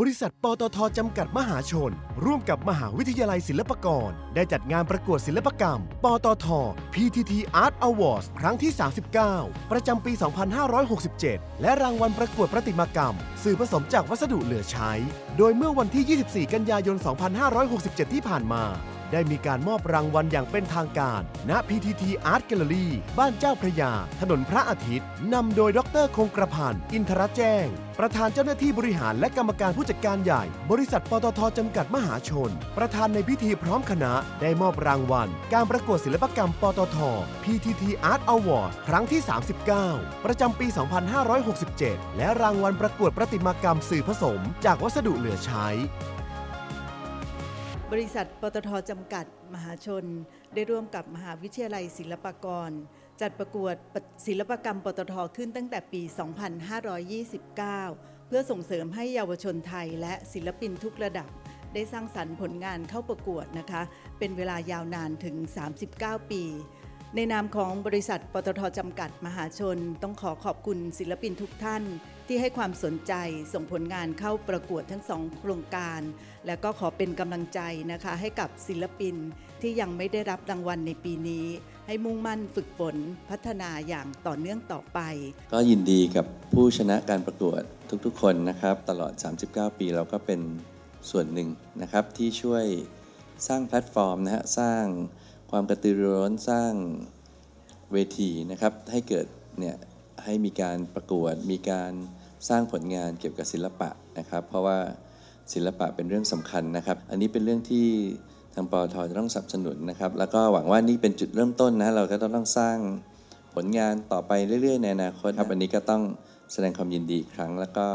บริษัทปตทจำกัดมหาชน ร่วมกับมหาวิทยาลัยศิลปากร ได้จัดงานประกวดศิลปกรรม ปตท PTT Art Awards ครั้งที่ 39 ประจำปี 2567 และรางวัลประกวดประติมากรรม สื่อผสมจากวัสดุเหลือใช้ โดยเมื่อวันที่ 24 กันยายน 2567 ที่ผ่านมา ได้มีการมอบรางวัลอย่างเป็นทางการ ณ PTT Art Gallery บ้านเจ้าพระยา ถนนพระอาทิตย์ นำโดยดรคงกระพันธ์อินทรแจ้ง ประธานเจ้าหน้าที่บริหารและกรรมการผู้จัดการใหญ่ บริษัทปตทจำกัดมหาชน ประธานในพิธีพร้อมคณะ ได้มอบรางวัล การประกวดศิลปกรรมปตท PTT Art Award ครั้งที่ 39 ประจำปี 2567 และรางวัลประกวดประติมากรรมสื่อผสม จากวัสดุเหลือใช้ บริษัทปตทจำกัดมหาชน ได้ร่วมกับมหาวิทยาลัยศิลปากร จัดประกวดศิลปกรรมปตทขึ้นตั้งแต่ปี 2529 เพื่อส่งเสริมให้เยาวชนไทยและศิลปินทุกระดับ ได้สร้างสรรค์ผลงานเข้าประกวดนะคะ เป็นเวลายาวนานถึง 39 ปี ในนามของบริษัทปตทจำกัดมหาชน ต้องขอขอบคุณศิลปินทุกท่าน ที่ให้ความสนใจส่งผลงานเข้าประกวดทั้งสองโครงการ และก็ขอเป็นกำลังใจนะคะ ให้กับศิลปินที่ยังไม่ได้รับรางวัลในปีนี้ ให้มุ่งมั่นฝึกฝนพัฒนาอย่างต่อเนื่องต่อไป ก็ยินดีกับผู้ชนะการประกวดทุกๆ คนนะครับ ตลอด 39 ปีเราก็เป็นส่วนหนึ่งนะครับที่ช่วยสร้างแพลตฟอร์มนะฮะสร้าง ความกระตือรือร้นสร้างเวทีนะครับ ให้เกิดเนี่ยให้มีการประกวด มีการสร้างผลงานเกี่ยวกับศิลปะนะครับ เพราะว่าศิลปะเป็นเรื่องสำคัญนะครับ อันนี้เป็นเรื่องที่ทางปอทจะต้องสนับสนุนนะครับ แล้วก็หวังว่านี่เป็นจุดเริ่มต้นนะ เราก็ต้องสร้างผลงานต่อไปเรื่อย ๆ ในอนาคตครับ อันนี้ก็ต้องแสดงความยินดีอีกครั้ง แล้วก็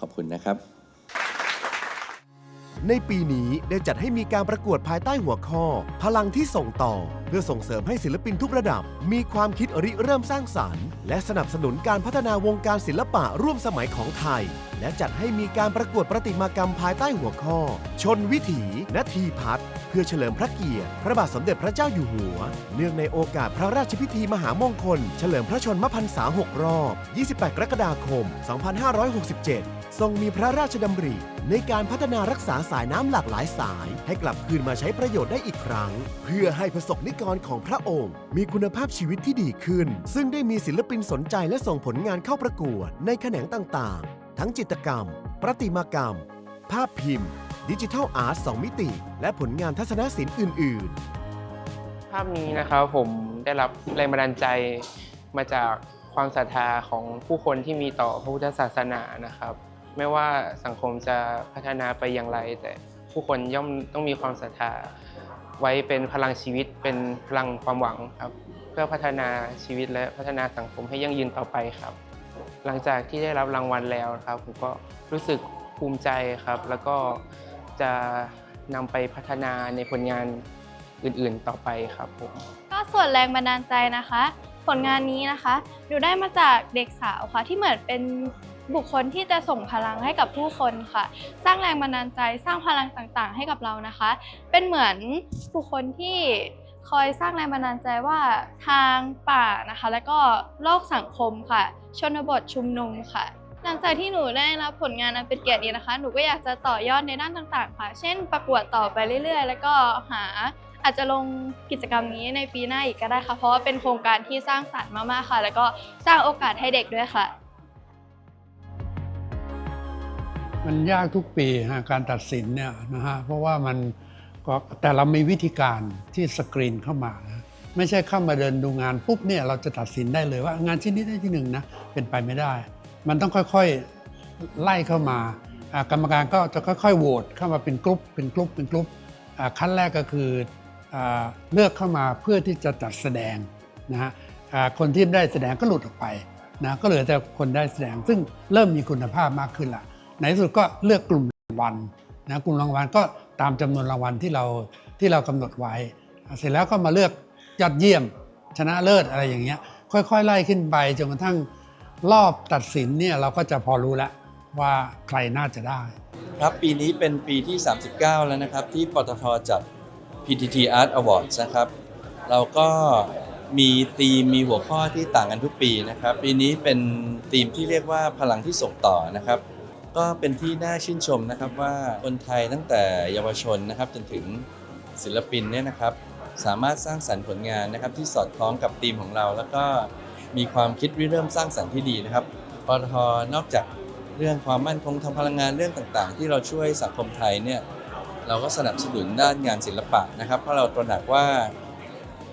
ขอบคุณนะครับ ในปีนี้ได้จัดให้มีการประกวดภายใต้หัวข้อ พลังที่ส่งต่อ เพื่อส่งเสริมให้ศิลปินทุกระดับ มีความคิดริเริ่มสร้างสรรค์ และสนับสนุนการพัฒนาวงการศิลปะร่วมสมัยของไทย และจัดให้มีการประกวดประติมากรรมภายใต้หัวข้อ ชนวิถีนาทีพัฒน์ เพื่อเฉลิมพระเกียรติ พระบาทสมเด็จพระเจ้าอยู่หัว เนื่องในโอกาสพระราชพิธีมหามงคล เฉลิมพระชนมพรรษา 6 รอบ 28 กรกฎาคม 2567 ทรงมีพระราชดำริ ในการพัฒนารักษาสายน้ำหลากหลายสาย ให้กลับคืนมาใช้ประโยชน์ได้อีกครั้ง เพื่อให้ประสบนิกรของพระองค์ มีคุณภาพชีวิตที่ดีขึ้น ซึ่งได้มีศิลปินสนใจและส่งผลงานเข้าประกวด ในแขนงต่างๆ ทั้งจิตรกรรม ประติมากรรม ภาพพิมพ์ ดิจิทัลอาร์ตสองมิติ และผลงานทัศนศิลป์อื่นๆภาพนี้นะครับผมได้รับแรงบันดาลใจมาจากความศรัทธาของผู้คนที่มีต่อพระพุทธศาสนานะครับ ไม่ว่าสังคมจะพัฒนาไปอย่างไร แต่ผู้คนย่อมต้องมีความศรัทธา ไว้เป็นพลังชีวิตเป็นพลังความหวังครับเพื่อพัฒนาชีวิตและพัฒนาสังคมให้ยั่งยืนต่อไปครับ หลังจากที่ได้รับรางวัลแล้วนะครับผมก็รู้สึกภูมิใจครับ แล้วก็ จะนำไปพัฒนาในผลงานอื่นๆต่อไปครับผมก็ส่วนแรงบันดาลใจนะคะ ผลงานนี้นะคะหนูได้มาจากเด็กสาวค่ะที่เหมือนเป็นบุคคลที่จะส่งพลังให้กับผู้คนค่ะ สร้างแรงบันดาลใจสร้างพลังต่างๆ ให้กับเรานะคะ เป็นเหมือนบุคคลที่คอยสร้างแรงบันดาลใจว่าทางป่านะคะ แล้วก็โลกสังคมค่ะ ชนบทชุมนุมค่ะ หลังจากที่หนูได้รับผลงานอันเป็นเกียรตินี้นะคะ หนูก็อยากจะต่อยอดในด้านต่างๆ ค่ะ เช่น ประกวดต่อไปเรื่อย ๆ แล้วก็หาอาจจะลงกิจกรรมนี้ในปีหน้าอีกก็ได้ค่ะ เพราะว่าเป็นโครงการที่สร้างสรรค์มากๆค่ะ แล้วก็สร้างโอกาสให้เด็กด้วยค่ะ มันยากทุกปีฮะการตัดสินเนี่ยนะฮะเพราะว่ามันก็แต่เรามีวิธีการที่สกรีนเข้ามานะไม่ใช่เข้ามาเดินดูงานปุ๊บเนี่ยเราจะตัดสินได้เลยว่างานชิ้นนี้ได้ที่หนึ่งนะเป็นไปไม่ได้ มันต้องค่อยๆไล่เข้ามากรรมการก็จะค่อยๆโหวตเข้ามาเป็นกลุ่มเป็นกลุ่มเป็นกลุ่มอ่าขั้นแรกก็คืออเลือกเข้ามาเพื่อที่จะจัดแสดงนะฮะคนที่ได้แสดงก็หลุดออกไปนะก็เหลือแต่คนได้แสดง ซึ่งเริ่มมีคุณภาพมากขึ้นละในที่สุดก็เลือกกลุ่มรางวัลนะกลุ่มรางวัลก็ตามจำนวนรางวัลที่เราที่เรากำหนดไว้ เสร็จแล้วก็มาเลือกยอดเยี่ยมชนะเลิศอะไรอย่างเงี้ยค่อยๆ ไล่ขึ้นไปจนกระทั่ง รอบตัดสินเนี่ยเราก็จะพอรู้แล้วว่าใครน่าจะได้ ครับปีนี้เป็นปีที่ 39 แล้วนะครับ ที่ปตทจัด PTT Art Awards นะครับ เราก็มีธีมมีหัวข้อที่ต่างกันทุกปีนะครับ ปีนี้เป็นธีมที่เรียกว่าพลังที่ส่งต่อนะครับ ก็เป็นที่น่าชื่นชมนะครับว่าคนไทยตั้งแต่เยาวชนนะครับจนถึงศิลปินเนี่ยนะครับ สามารถสร้างสรรค์ผลงานนะครับที่สอดคล้องกับธีมของเราแล้วก็ มีความคิดริเริ่มสร้างสรรค์ที่ดีนะครับปตทนอกจากเรื่องความมั่นคงทางพลังงานเรื่องต่างๆ ที่เราช่วยสังคมไทยเนี่ยเราก็สนับสนุนด้านงานศิลปะนะครับ เพราะเราตระหนักว่า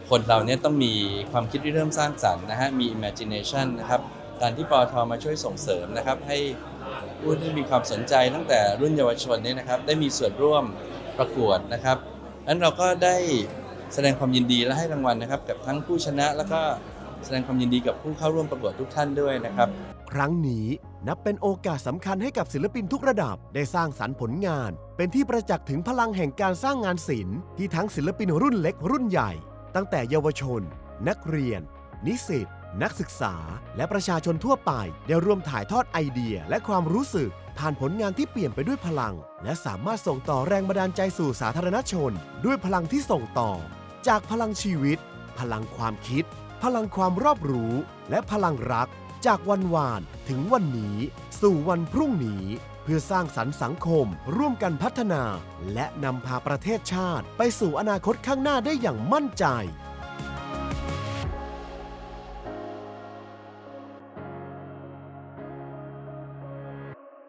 คนเราเนี่ยต้องมีความคิดที่เริ่มสร้างสรรค์นะฮะมี imagination นะครับการที่ปอทมาช่วยส่งเสริมนะครับให้ผู้ที่มีความสนใจตั้งแต่รุ่นเยาวชนเนี่ยนะครับได้มีส่วนร่วมประกวดนะครับนั้นเราก็ได้แสดงความยินดีและให้รางวัลนะครับกับทั้งผู้ชนะแล้วก็ แสดงความยินดีกับผู้เข้าร่วมประกวดทุกท่านด้วยนะครับ ครั้งนี้นับเป็นโอกาสสำคัญให้กับศิลปินทุกระดับได้สร้างสรรค์ผลงาน เป็นที่ประจักษ์ถึงพลังแห่งการสร้างงานศิลป์ที่ทั้งศิลปินรุ่นเล็กรุ่นใหญ่ ตั้งแต่เยาวชน นักเรียน นิสิตนักศึกษา และประชาชนทั่วไป ได้ร่วมถ่ายทอดไอเดียและความรู้สึก ผ่านผลงานที่เปลี่ยนไปด้วยพลัง และสามารถส่งต่อแรงบันดาลใจสู่สาธารณชน ด้วยพลังที่ส่งต่อ จากพลังชีวิต พลังความคิด พลังความรอบรู้และพลังรัก จากวันวานถึงวันนี้ สู่วันพรุ่งนี้ เพื่อสร้างสรรค์สังคม ร่วมกันพัฒนา และนำพาประเทศชาติ ไปสู่อนาคตข้างหน้าได้อย่างมั่นใจ